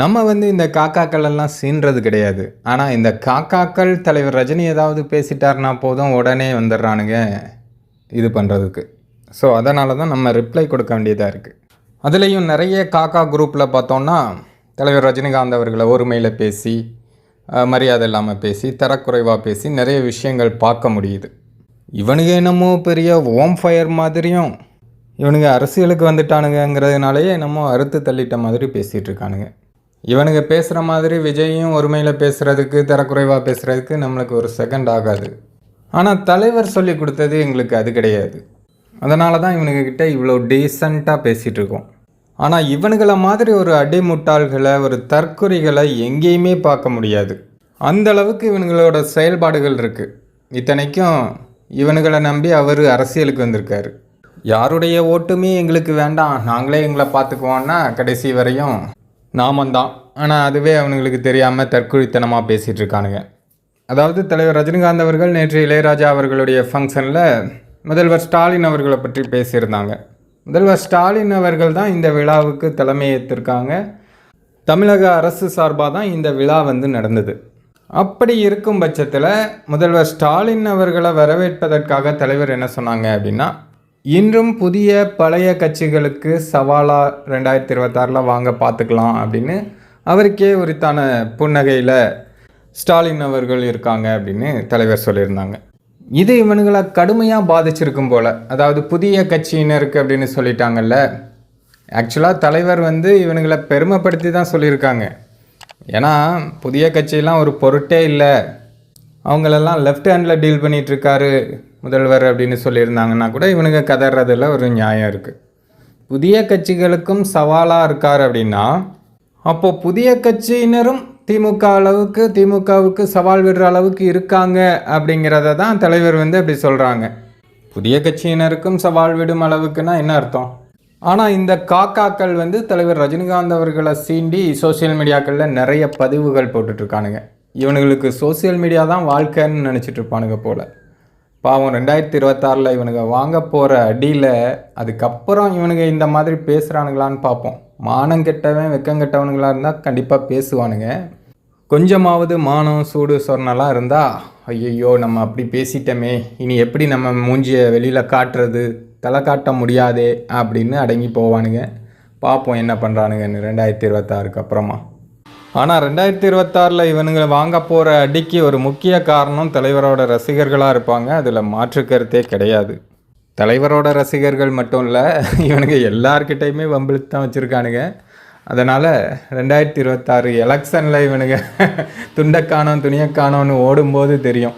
நம்ம வந்து இந்த காக்காக்கள் எல்லாம் சீன்றது கிடையாது. ஆனால் இந்த காக்காக்கள் தலைவர் ரஜினி ஏதாவது பேசிட்டாருனா போதும் உடனே வந்துடுறானுங்க இது பண்ணுறதுக்கு ஸோ அதனால தான் நம்ம ரிப்ளை கொடுக்க வேண்டியதாக இருக்குது அதுலேயும் நிறைய காக்கா குரூப்பில் பார்த்தோன்னா தலைவர் ரஜினிகாந்த் அவர்களை ஒருமையில் பேசி மரியாதை இல்லாமல் பேசி தரக்குறைவாக பேசி நிறைய விஷயங்கள் பார்க்க முடியுது. இவனுங்க என்னமோ பெரிய ஓம் ஃபயர் மாதிரியும் இவனுங்க அரசியலுக்கு வந்துட்டானுங்கிறதுனாலயே என்னமோ அறுத்து தள்ளிட்ட மாதிரி பேசிகிட்டு இருக்கானுங்க. இவனுங்க பேசுகிற மாதிரி விஜயும் ஒருமையில் பேசுகிறதுக்கு தரக்குறைவாக பேசுகிறதுக்கு நம்மளுக்கு ஒரு செகண்ட் ஆகாது. ஆனால் தலைவர் சொல்லி கொடுத்தது எங்களுக்கு அது கிடையாது. அதனால தான் இவனுங்கக்கிட்ட இவ்வளோ டீசெண்டாக பேசிகிட்டு இருக்கோம். ஆனால் இவனுங்களை மாதிரி ஒரு அடிமுட்டாள்களை ஒரு தற்குறிகளை எங்கேயுமே பார்க்க முடியாது. அந்த அளவுக்கு இவனுங்களோட செயல்பாடுகள் இருக்குது இத்தனைக்கும் இவனுங்களை நம்பி அவர் அரசியலுக்கு வந்திருக்காரு. யாருடைய ஓட்டுமே எங்களுக்கு வேண்டாம். நாங்களே எங்களை பார்த்துக்குவோன்னா கடைசி வரையும் நாமந்தான். ஆனால் அதுவே அவனுங்களுக்கு தெரியாமல் தற்கொலைத்தனமாக பேசிகிட்டு இருக்கானுங்க. அதாவது தலைவர் ரஜினிகாந்த் அவர்கள் நேற்று இளையராஜா அவர்களுடைய ஃபங்க்ஷனில் முதல்வர் ஸ்டாலின் அவர்களை பற்றி பேசியிருந்தாங்க. முதல்வர் ஸ்டாலின் அவர்கள் தான் இந்த விழாவுக்கு தலைமையேற்றிருக்காங்க. தமிழக அரசு சார்பாக தான் இந்த விழா வந்து நடந்தது. அப்படி இருக்கும் பட்சத்தில் முதல்வர் ஸ்டாலின் அவர்களை வரவேற்பதற்காக தலைவர் என்ன சொன்னாங்க அப்படின்னா இன்றும் புதிய பழைய கட்சிகளுக்கு சவாலாக ரெண்டாயிரத்தி இருபத்தாறில் வாங்க பார்த்துக்கலாம் அப்படின்னு அவருக்கே உரித்தான புன்னகையில் ஸ்டாலின் அவர்கள் இருக்காங்க அப்படின்னு தலைவர் சொல்லியிருந்தாங்க. இது இவனுங்களை கடுமையாக பாதிச்சிருக்கும் போல். அதாவது புதிய கட்சியினருக்கு அப்படின்னு சொல்லிட்டாங்கல்ல. ஆக்சுவலாக தலைவர் வந்து இவனுங்களை பெருமைப்படுத்தி தான் சொல்லியிருக்காங்க. ஏன்னா புதிய கட்சியெல்லாம் ஒரு பொருட்டே இல்லை. அவங்களெல்லாம் லெஃப்ட் ஹேண்டில் டீல் பண்ணிகிட்ருக்காரு முதல்வர் அப்படின்னு சொல்லியிருந்தாங்கன்னா கூட இவனுங்க கதறதில் ஒரு நியாயம் இருக்குது புதிய கட்சிகளுக்கும் சவாலாக இருக்கார் அப்படின்னா அப்போது புதிய கட்சியினரும் திமுக அளவுக்கு திமுகவுக்கு சவால் விடுற அளவுக்கு இருக்காங்க அப்படிங்கிறத தான் தலைவர் வந்து அப்படி சொல்கிறாங்க புதிய கட்சியினருக்கும் சவால் விடும் அளவுக்குன்னா என்ன அர்த்தம்? ஆனால் இந்த காக்காக்கள் வந்து தலைவர் ரஜினிகாந்த் அவர்களை சீண்டி சோஷியல் மீடியாக்களில் நிறைய பதிவுகள் போட்டுட்ருக்கானுங்க இவனுங்களுக்கு சோஷியல் மீடியா தான் வாழ்க்கைன்னு நினச்சிட்ருப்பானுங்க போல். பாவம் ரெண்டாயிரத்தி இருபத்தாறில் இவனுங்க வாங்க போகிற அடியில் அதுக்கப்புறம் இவனுங்க இந்த மாதிரி பேசுகிறானுங்களான்னு பார்ப்போம். மானம் கெட்டவன் வெக்கம் கெட்டவனுங்களா இருந்தால் கண்டிப்பாக பேசுவானுங்க. கொஞ்சமாவது மானம் சூடு சொர்ணலாம் இருந்தால் ஐயையோ நம்ம அப்படி பேசிட்டோமே இனி எப்படி நம்ம மூஞ்சியை வெளியில் காட்டுறது தலை காட்ட முடியாதே அப்படின்னு அடங்கி போவானுங்க. பார்ப்போம் என்ன பண்ணுறானுங்கன்னு ரெண்டாயிரத்தி இருபத்தாறுக்கு அப்புறமா. ஆனால் ரெண்டாயிரத்தி இருபத்தாறில் இவனுங்களை வாங்க போகிற அடிக்கு ஒரு முக்கிய காரணம் தலைவரோட ரசிகர்களாக இருப்பாங்க. அதில் மாற்று கருத்தே கிடையாது. தலைவரோட ரசிகர்கள் மட்டும் இல்லை இவனுங்க எல்லார்கிட்டையுமே வம்பிழுத்து தான் வச்சுருக்கானுங்க. அதனால் ரெண்டாயிரத்தி இருபத்தாறு எலெக்ஷனில் இவனுங்க துண்டை காணோம் காணோன்னு ஓடும்போது தெரியும்.